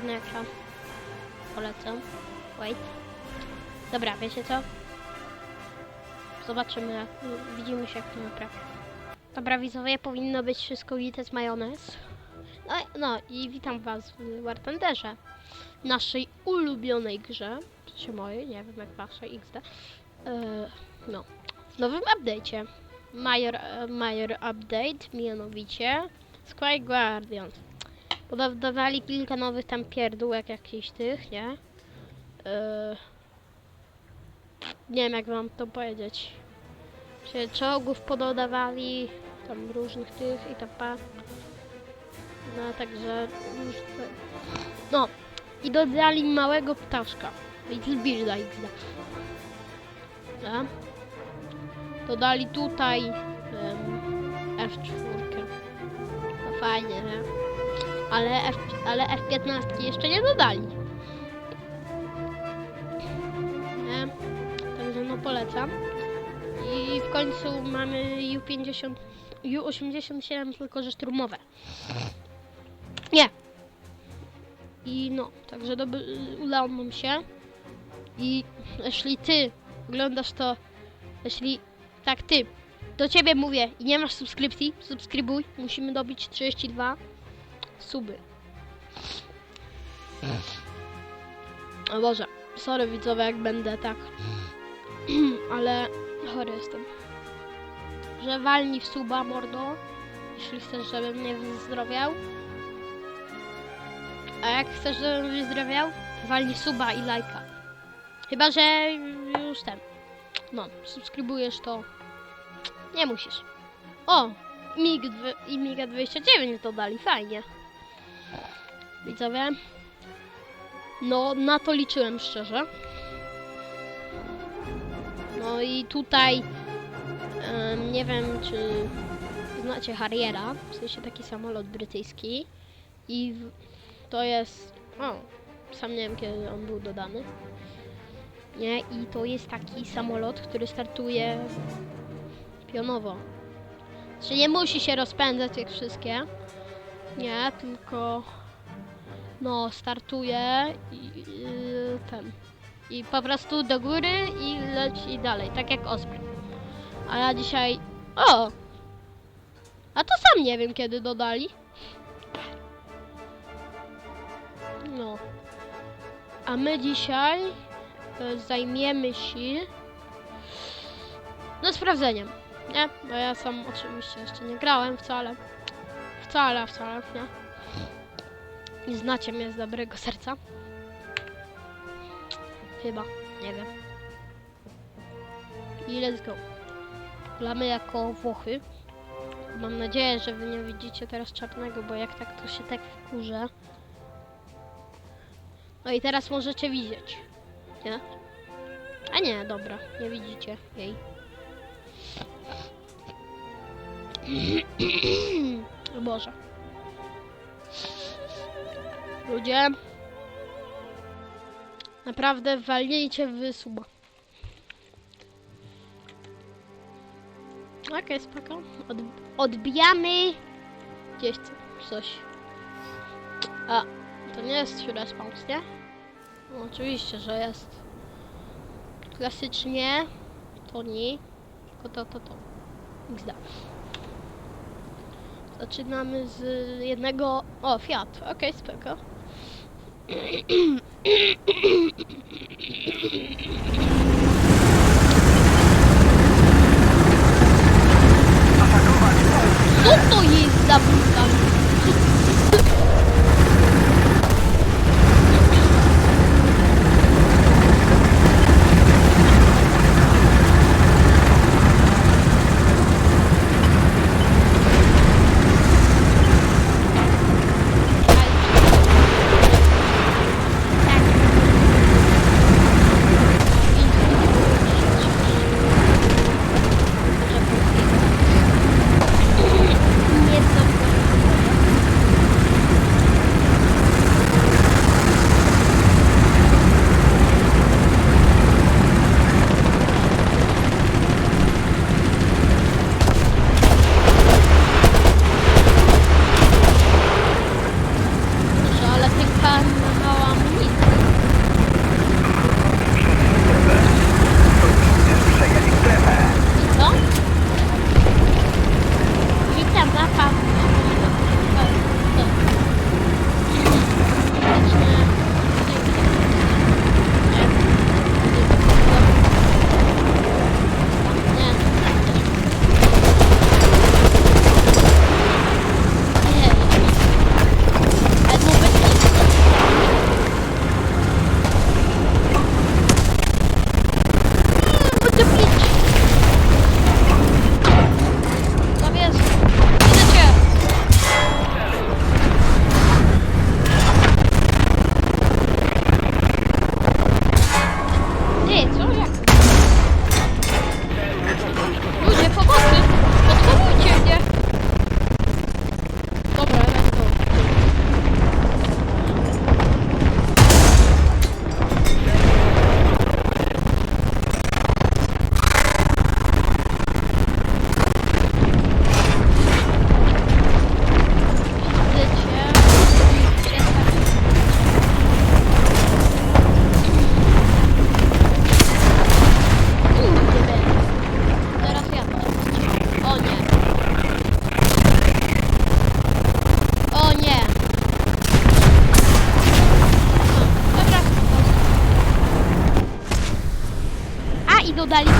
czarny ekran. Polecam. Wait. Dobra, wiecie co? Zobaczymy, jak, widzimy się jak to naprawi. Dobra, widzowie, powinno być wszystko gite z majonez. No, no i witam was w War Thunderze. Naszej ulubionej grze. Sensie mojej, nie wiem jak waszej XD. Eee, no, w nowym update'cie. Major, e, major update, mianowicie Square Guardians. Podawali kilka nowych tam pierdółek jakichś tych, nie? Eee, nie wiem jak wam to powiedzieć. Czy czołgów pododawali, tam różnych tych i tam pa. No także różne. No i dodali małego ptaszka. Little Builda XD. Dodali tutaj em, F4. No fajnie, nie? Ale, F, ale F15 jeszcze nie dodali. Nie? Także no polecam. I w końcu mamy U50, U87 tylko że szturmowe. Nie. I no, także udało nam się. I jeśli ty oglądasz to, jeśli tak ty, do ciebie mówię i nie masz subskrypcji, subskrybuj, musimy dobić 32 suby. O Boże, sorry widzowie jak będę tak, ale chory jestem. Że walnij w suba mordo, jeśli chcesz żebym nie wyzdrowiał. A jak chcesz żebym wyzdrowiał, walnij suba i lajka. Chyba, że już ten. No, subskrybujesz to. Nie musisz. O! Mig dw- i Miga 29 dodali, fajnie. Widzowie. No, na to liczyłem szczerze. No i tutaj em, nie wiem, czy znacie Harriera, w sensie taki samolot brytyjski. I w, to jest. O, sam nie wiem kiedy on był dodany. Nie, i to jest taki samolot, który startuje pionowo. Czy nie musi się rozpędzać jak wszystkie. Nie, tylko no startuje i yy, ten. I po prostu do góry i leci dalej, tak jak Osprey. A ja dzisiaj. O! A to sam nie wiem kiedy dodali. No. A my dzisiaj e, zajmiemy się no sprawdzeniem. Nie? Bo ja sam oczywiście jeszcze nie grałem wcale. Wcale, wcale, nie? Nie znacie mnie z dobrego serca. Chyba, nie wiem. I let's go. Gramy jako Włochy. Mam nadzieję, że wy nie widzicie teraz czarnego, bo jak tak to się tak wkurzę. No i teraz możecie widzieć. Nie? A nie, dobra, nie widzicie jej. Boże. Ludzie. Naprawdę walnijcie w suba. Okej, spoko. Od, odbijamy gdzieś co- coś. A, to nie jest response, nie? No, oczywiście, że jest. Klasycznie to nie. Tylko to, to, to. XD. Zaczynamy z jednego... O, Fiat. Okej, spoko. Thank you. далі.